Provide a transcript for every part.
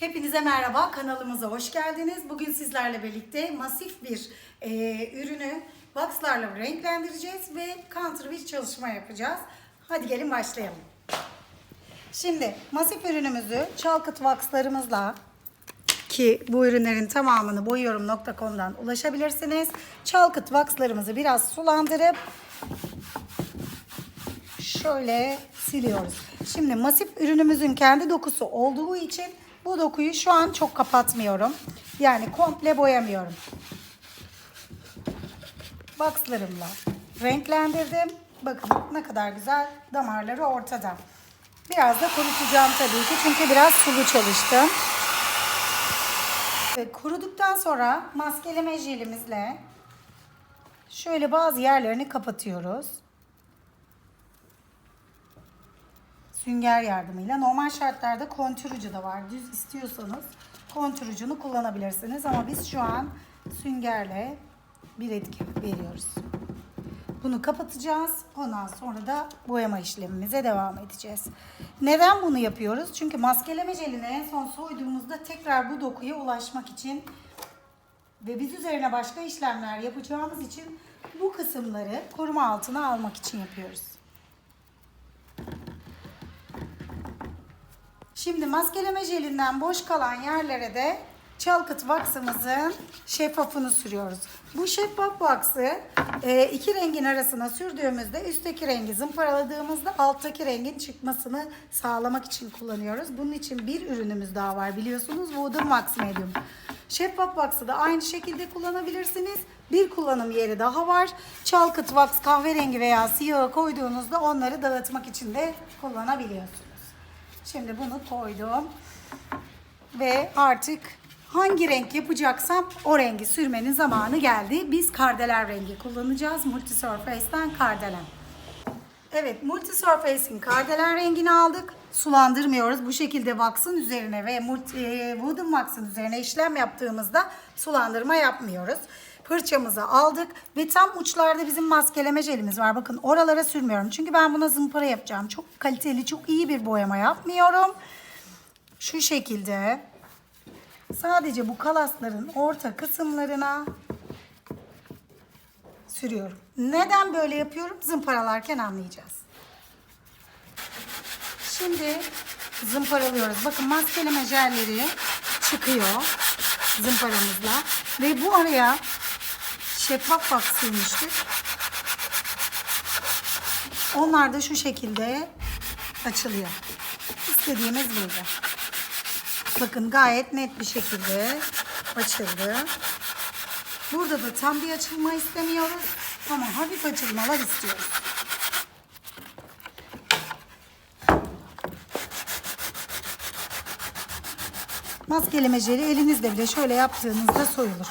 Hepinize merhaba, kanalımıza hoş geldiniz. Bugün sizlerle birlikte masif bir e, ürünü boxlarla renklendireceğiz ve counter bir çalışma yapacağız. Hadi gelin başlayalım. Şimdi masif ürünümüzü çalkıt waxlarımızla ki bu ürünlerin tamamını boyuyorum.com'dan ulaşabilirsiniz. Çalkıt waxlarımızı biraz sulandırıp şöyle siliyoruz. Şimdi masif ürünümüzün kendi dokusu olduğu için bu dokuyu şu an çok kapatmıyorum. Yani komple boyamıyorum. Boxlarımla renklendirdim. Bakın ne kadar güzel damarları ortada. Biraz da kurutacağım tabii ki çünkü biraz sulu çalıştım. Ve kuruduktan sonra maskeleme jelimizle şöyle bazı yerlerini kapatıyoruz. Sünger yardımıyla. Normal şartlarda kontür ucu da var. Düz istiyorsanız kontür kullanabilirsiniz. Ama biz şu an süngerle bir etki veriyoruz. Bunu kapatacağız. Ondan sonra da boyama işlemimize devam edeceğiz. Neden bunu yapıyoruz? Çünkü maskeleme jelini en son soyduğumuzda tekrar bu dokuya ulaşmak için ve biz üzerine başka işlemler yapacağımız için bu kısımları koruma altına almak için yapıyoruz. Şimdi maskeleme jelinden boş kalan yerlere de çalkıt wax'ımızın şeffafını sürüyoruz. Bu şeffaf wax'ı e, iki rengin arasına sürdüğümüzde üstteki rengi zımparaladığımızda alttaki rengin çıkmasını sağlamak için kullanıyoruz. Bunun için bir ürünümüz daha var biliyorsunuz Wooden Wax Medium. Şeffaf wax'ı da aynı şekilde kullanabilirsiniz. Bir kullanım yeri daha var. Çalkıt wax kahverengi veya siyahı koyduğunuzda onları dağıtmak için de kullanabiliyorsunuz. Şimdi bunu koydum. Ve artık hangi renk yapacaksam o rengi sürmenin zamanı geldi. Biz kardelen rengi kullanacağız. Multisurface'den kardelen. Evet, Multisurface'in kardelen rengini aldık. Sulandırmıyoruz. Bu şekilde wax'ın üzerine ve multi, e, wooden wax'ın üzerine işlem yaptığımızda sulandırma yapmıyoruz. Fırçamızı aldık ve tam uçlarda bizim maskeleme jelimiz var. Bakın oralara sürmüyorum. Çünkü ben buna zımpara yapacağım. Çok kaliteli, çok iyi bir boyama yapmıyorum. Şu şekilde sadece bu kalasların orta kısımlarına sürüyorum. Neden böyle yapıyorum? Zımparalarken anlayacağız. Şimdi zımparalıyoruz. Bakın maskeleme jelleri çıkıyor zımparamızla. Ve bu araya şeffaf bak. Onlar da şu şekilde açılıyor. İstediğimiz burada. Bakın gayet net bir şekilde açıldı. Burada da tam bir açılma istemiyoruz. Ama hafif açılmalar istiyoruz. Maskeleme jeli elinizle bile şöyle yaptığınızda soyulur.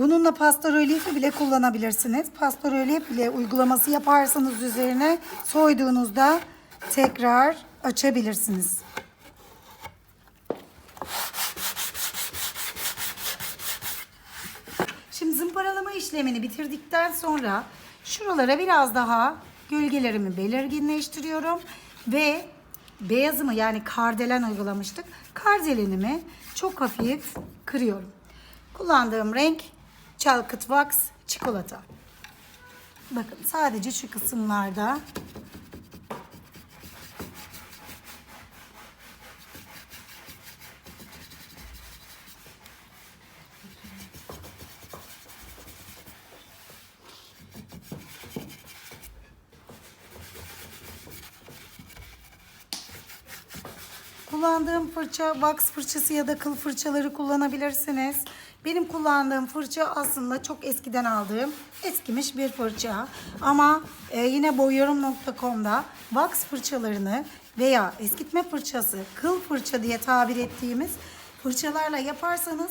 Bununla pastorölifi bile kullanabilirsiniz. Pastorölif bile uygulaması yaparsanız üzerine soyduğunuzda tekrar açabilirsiniz. Şimdi zımparalama işlemini bitirdikten sonra şuralara biraz daha gölgelerimi belirginleştiriyorum ve beyazımı yani kardelen uygulamıştık. Kardelenimi çok hafif kırıyorum. Kullandığım renk çalkıt wax çikolata. Bakın sadece şu kısımlarda Kullandığım fırça wax fırçası ya da kıl fırçaları kullanabilirsiniz. Benim kullandığım fırça aslında çok eskiden aldığım eskimiş bir fırça. Ama e, yine boyuyorum.com'da wax fırçalarını veya eskitme fırçası, kıl fırça diye tabir ettiğimiz fırçalarla yaparsanız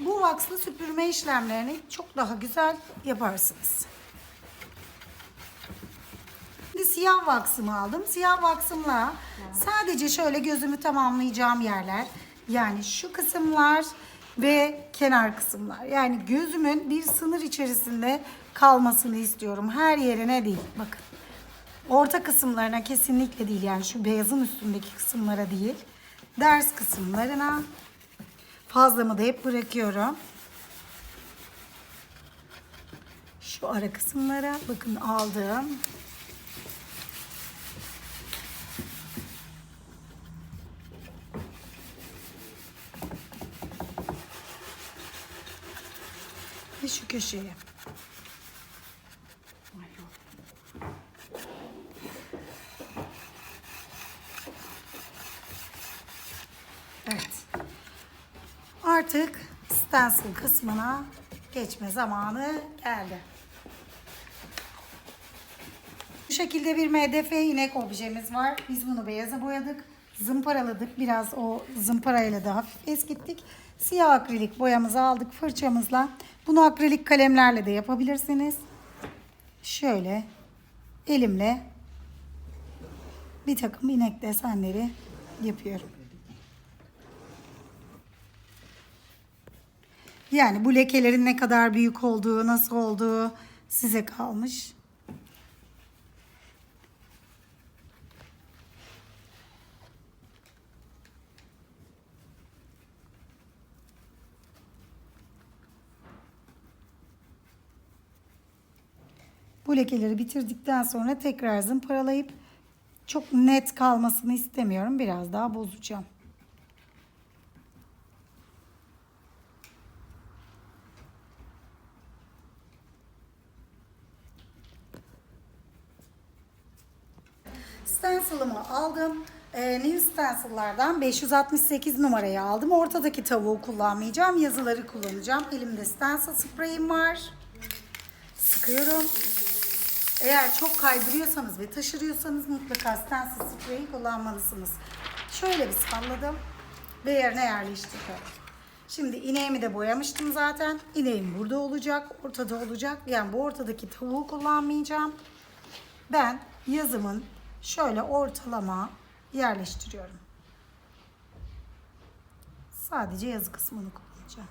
bu waxlı süpürme işlemlerini çok daha güzel yaparsınız. Şimdi siyah wax'ımı aldım. Siyah wax'ımla sadece şöyle gözümü tamamlayacağım yerler. Yani şu kısımlar ve kenar kısımlar. Yani gözümün bir sınır içerisinde kalmasını istiyorum. Her yerine değil. Bakın. Orta kısımlarına kesinlikle değil yani şu beyazın üstündeki kısımlara değil. Ders kısımlarına fazlamı da hep bırakıyorum. Şu ara kısımlara bakın aldım. Şu köşeye. Evet. Artık stencil kısmına geçme zamanı geldi. Bu şekilde bir MDF inek objemiz var. Biz bunu beyaza boyadık. Zımparaladık. Biraz o zımparayla da hafif eskittik. Siyah akrilik boyamızı aldık fırçamızla. Bunu akrilik kalemlerle de yapabilirsiniz. Şöyle elimle bir takım inek desenleri yapıyorum. Yani bu lekelerin ne kadar büyük olduğu, nasıl olduğu size kalmış. Bu lekeleri bitirdikten sonra tekrar zımparalayıp çok net kalmasını istemiyorum. Biraz daha bozacağım. Stencil'ımı aldım. Ee, New Stencil'lardan 568 numarayı aldım. Ortadaki tavuğu kullanmayacağım. Yazıları kullanacağım. Elimde stencil spreyim var. Sıkıyorum. Eğer çok kaydırıyorsanız ve taşırıyorsanız mutlaka stencil spreyi kullanmalısınız. Şöyle bir salladım ve yerine yerleştirdim. Şimdi ineğimi de boyamıştım zaten. İneğim burada olacak, ortada olacak. Yani bu ortadaki tavuğu kullanmayacağım. Ben yazımın şöyle ortalama yerleştiriyorum. Sadece yazı kısmını kullanacağım.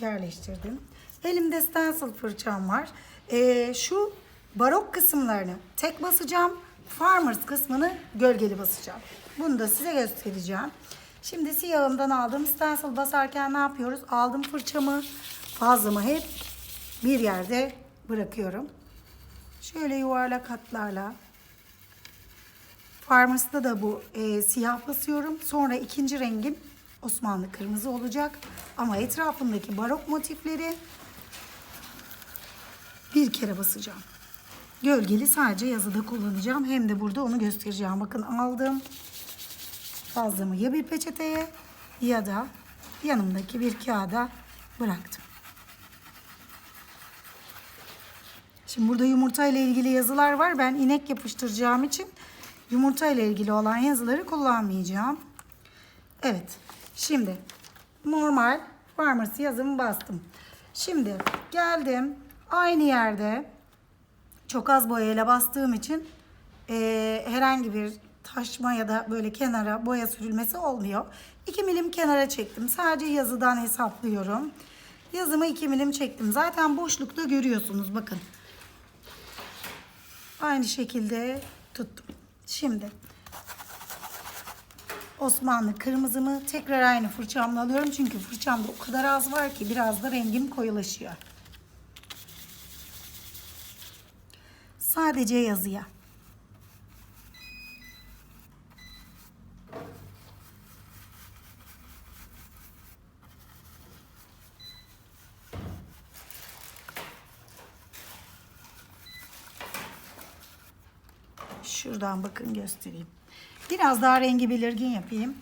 Yerleştirdim. Elimde stencil fırçam var. Ee, şu barok kısımlarını tek basacağım. Farmers kısmını gölgeli basacağım. Bunu da size göstereceğim. Şimdi siyahımdan aldım. Stencil basarken ne yapıyoruz? Aldım fırçamı, fazlamı hep bir yerde bırakıyorum. Şöyle yuvarlak hatlarla. Farmers'ta da bu e, siyah basıyorum. Sonra ikinci rengim Osmanlı kırmızı olacak. Ama etrafındaki barok motifleri bir kere basacağım. Gölgeli sadece yazıda kullanacağım. Hem de burada onu göstereceğim. Bakın aldım. Fazlamı ya bir peçeteye ya da yanımdaki bir kağıda bıraktım. Şimdi burada yumurta ile ilgili yazılar var. Ben inek yapıştıracağım için yumurta ile ilgili olan yazıları kullanmayacağım. Evet. Şimdi normal farmers yazımı bastım. Şimdi geldim. Aynı yerde çok az boyayla bastığım için eee, herhangi bir taşma ya da böyle kenara boya sürülmesi olmuyor. 2 milim kenara çektim. Sadece yazıdan hesaplıyorum. Yazımı 2 milim çektim. Zaten boşlukta görüyorsunuz bakın. Aynı şekilde tuttum. Şimdi Osmanlı kırmızımı tekrar aynı fırçamla alıyorum. Çünkü fırçamda o kadar az var ki biraz da rengim koyulaşıyor. Sadece yazıya. Şuradan bakın göstereyim. Biraz daha rengi belirgin yapayım.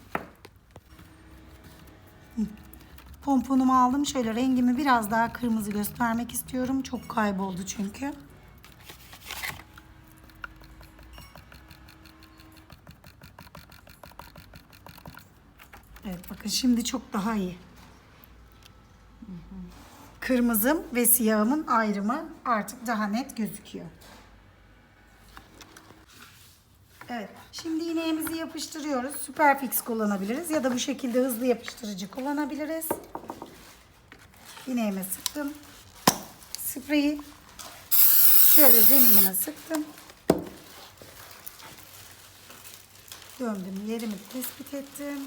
Pomponumu aldım. Şöyle rengimi biraz daha kırmızı göstermek istiyorum. Çok kayboldu çünkü. Evet bakın şimdi çok daha iyi. Kırmızım ve siyahımın ayrımı artık daha net gözüküyor. Evet. Şimdi iğneğimizi yapıştırıyoruz. Superfix kullanabiliriz ya da bu şekilde hızlı yapıştırıcı kullanabiliriz. İğneğime sıktım. Spreyi Şöyle zeminime sıktım. Döndüm yerimi tespit ettim.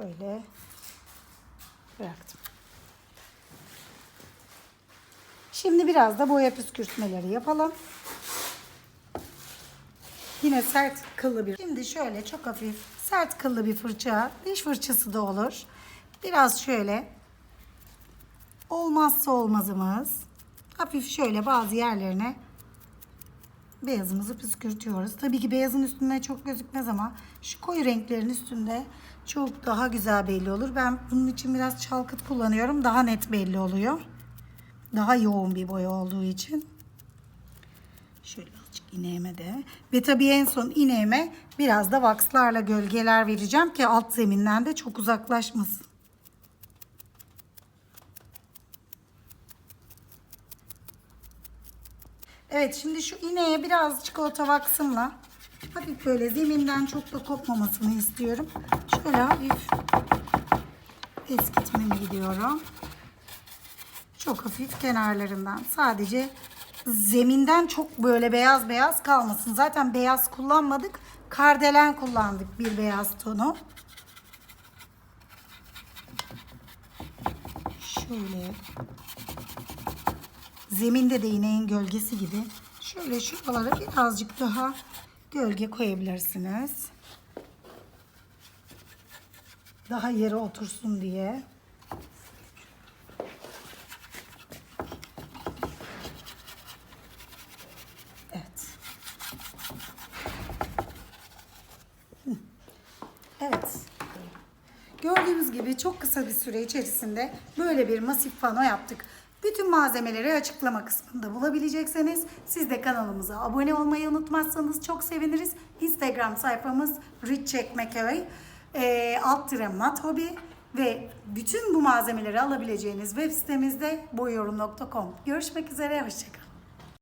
Şöyle bıraktım. Şimdi biraz da boya püskürtmeleri yapalım. Yine sert kıllı bir. Şimdi şöyle çok hafif sert kıllı bir fırça. Diş fırçası da olur. Biraz şöyle olmazsa olmazımız. Hafif şöyle bazı yerlerine beyazımızı püskürtüyoruz. Tabii ki beyazın üstünde çok gözükmez ama şu koyu renklerin üstünde çok daha güzel belli olur. Ben bunun için biraz çalkıt kullanıyorum. Daha net belli oluyor. Daha yoğun bir boya olduğu için. Şöyle azıcık ineğime de. Ve tabii en son ineğime biraz da vakslarla gölgeler vereceğim ki alt zeminden de çok uzaklaşmasın. Evet şimdi şu ineğe biraz çikolata vaksımla hafif böyle zeminden çok da kopmamasını istiyorum. Şöyle hafif eskitmeme gidiyorum. Çok hafif kenarlarından sadece zeminden çok böyle beyaz beyaz kalmasın. Zaten beyaz kullanmadık. Kardelen kullandık bir beyaz tonu. Şöyle zeminde de ineğin gölgesi gibi şöyle şuralara birazcık daha gölge koyabilirsiniz. Daha yere otursun diye. Evet. Evet. Gördüğünüz gibi çok kısa bir süre içerisinde böyle bir masif pano yaptık. Bütün malzemeleri açıklama kısmında bulabileceksiniz. Siz de kanalımıza abone olmayı unutmazsanız çok seviniriz. Instagram sayfamız Rich Çekmeköy e, alt tire mat hobi ve bütün bu malzemeleri alabileceğiniz web sitemizde boyuyorum.com. Görüşmek üzere, hoşçakalın.